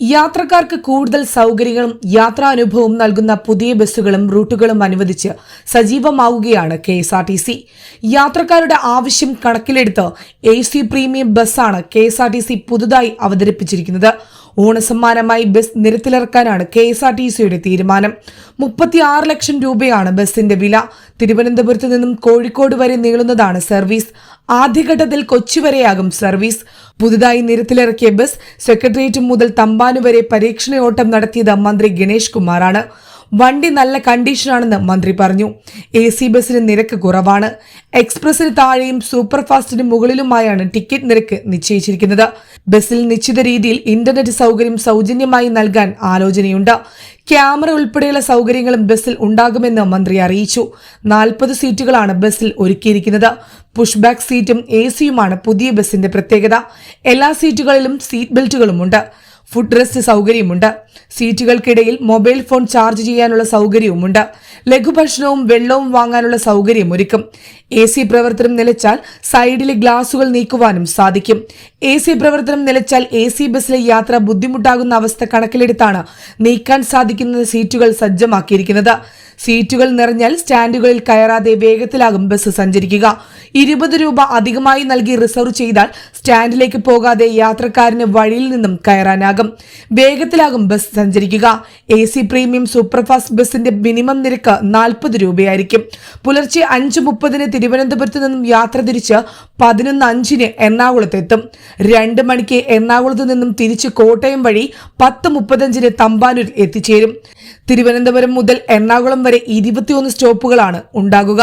യാത്രക്കാർക്ക് കൂടുതൽ സൗകര്യങ്ങളും യാത്രാനുഭവവും നൽകുന്ന പുതിയ ബസ്സുകളും റൂട്ടുകളും അനുവദിച്ച് സജീവമാവുകയാണ് K S R T C. യാത്രക്കാരുടെ ആവശ്യം കണക്കിലെടുത്ത് എ സി പ്രീമിയം ബസ്സാണ് K S R T C പുതുതായി അവതരിപ്പിച്ചിരിക്കുന്നത്. ഓണസമ്മാനമായി ബസ് നിരത്തിലിറക്കാനാണ് കെ എസ് ആർ ടി സിയുടെ തീരുമാനം. മുപ്പത്തിയാറ് ലക്ഷം രൂപയാണ് ബസിന്റെ വില. തിരുവനന്തപുരത്ത് നിന്നും കോഴിക്കോട് വരെ നീളുന്നതാണ് സർവീസ്. ആദ്യഘട്ടത്തിൽ കൊച്ചി വരെയാകും സർവീസ്. പുതുതായി നിരത്തിലിറക്കിയ ബസ് സെക്രട്ടേറിയറ്റ് മുതൽ തമ്പാനു വരെ പരീക്ഷണയോട്ടം നടത്തിയത് മന്ത്രി ഗണേഷ് കുമാറാണ്. വണ്ടി നല്ല കണ്ടീഷനാണെന്ന് മന്ത്രി പറഞ്ഞു. എ സി ബസ്സിന് നിരക്ക് കുറവാണ്. എക്സ്പ്രസിന് താഴെയും സൂപ്പർ ഫാസ്റ്റിന് മുകളിലുമായാണ് ടിക്കറ്റ് നിരക്ക് നിശ്ചയിച്ചിരിക്കുന്നത്. ബസ്സിൽ നിശ്ചിത രീതിയിൽ ഇന്റർനെറ്റ് സൗകര്യം സൗജന്യമായി നൽകാൻ ആലോചനയുണ്ട്. ക്യാമറ ഉൾപ്പെടെയുള്ള സൗകര്യങ്ങളും ബസ്സിൽ ഉണ്ടാകുമെന്ന് മന്ത്രി അറിയിച്ചു. നാൽപ്പത് സീറ്റുകളാണ് ബസ്സിൽ ഒരുക്കിയിരിക്കുന്നത്. പുഷ് ബാക്ക് സീറ്റും എ സിയുമാണ് പുതിയ ബസ്സിന്റെ പ്രത്യേകത. എല്ലാ സീറ്റുകളിലും സീറ്റ് ബെൽറ്റുകളുമുണ്ട് ഫുഡ് റെസ്റ്റ് സൗകര്യമുണ്ട്. സീറ്റുകൾക്കിടയിൽ മൊബൈൽ ഫോൺ ചാർജ് ചെയ്യാനുള്ള സൗകര്യവുമുണ്ട്. ലഘുഭക്ഷണവും വെള്ളവും വാങ്ങാനുള്ള സൗകര്യം ഒരുക്കും എ സി പ്രവർത്തനം നിലച്ചാൽ സൈഡിലെ ഗ്ലാസുകൾ നീക്കുവാനും സാധിക്കും. എ സി പ്രവർത്തനം നിലച്ചാൽ എ സി ബസ്സിലെ യാത്ര ബുദ്ധിമുട്ടാകുന്ന അവസ്ഥ കണക്കിലെടുത്താണ് നീക്കാൻ സാധിക്കുന്ന സീറ്റുകൾ സജ്ജമാക്കിയിരിക്കുന്നത്. സീറ്റുകൾ നിറഞ്ഞാൽ സ്റ്റാൻഡുകളിൽ കയറാതെ വേഗത്തിലാകും ബസ് സഞ്ചരിക്കുക. ഇരുപത് രൂപ അധികമായി നൽകി റിസർവ് ചെയ്താൽ സ്റ്റാൻഡിലേക്ക് പോകാതെ യാത്രക്കാരന് വഴിയിൽ നിന്നും കയറാനാകും. വേഗത്തിലാകും ബസ് സഞ്ചരിക്കുക. എ സി പ്രീമിയം സൂപ്പർഫാസ്റ്റ് ബസിന്റെ മിനിമം നിരക്ക് നാൽപ്പത് രൂപയായിരിക്കും. പുലർച്ചെ അഞ്ച് മുപ്പതിന് തിരുവനന്തപുരത്ത് നിന്നും യാത്ര തിരിച്ച് പതിനൊന്ന് അഞ്ചിന് എറണാകുളത്തെത്തും രണ്ട് മണിക്ക് എറണാകുളത്ത് നിന്നും തിരിച്ച് കോട്ടയം വഴി പത്ത് മുപ്പത്തഞ്ചിന് തമ്പാനൂർ എത്തിച്ചേരും. തിരുവനന്തപുരം മുതൽ എറണാകുളം വരെ ഇരുപത്തിയൊന്ന് സ്റ്റോപ്പുകളാണ് ഉണ്ടാകുക.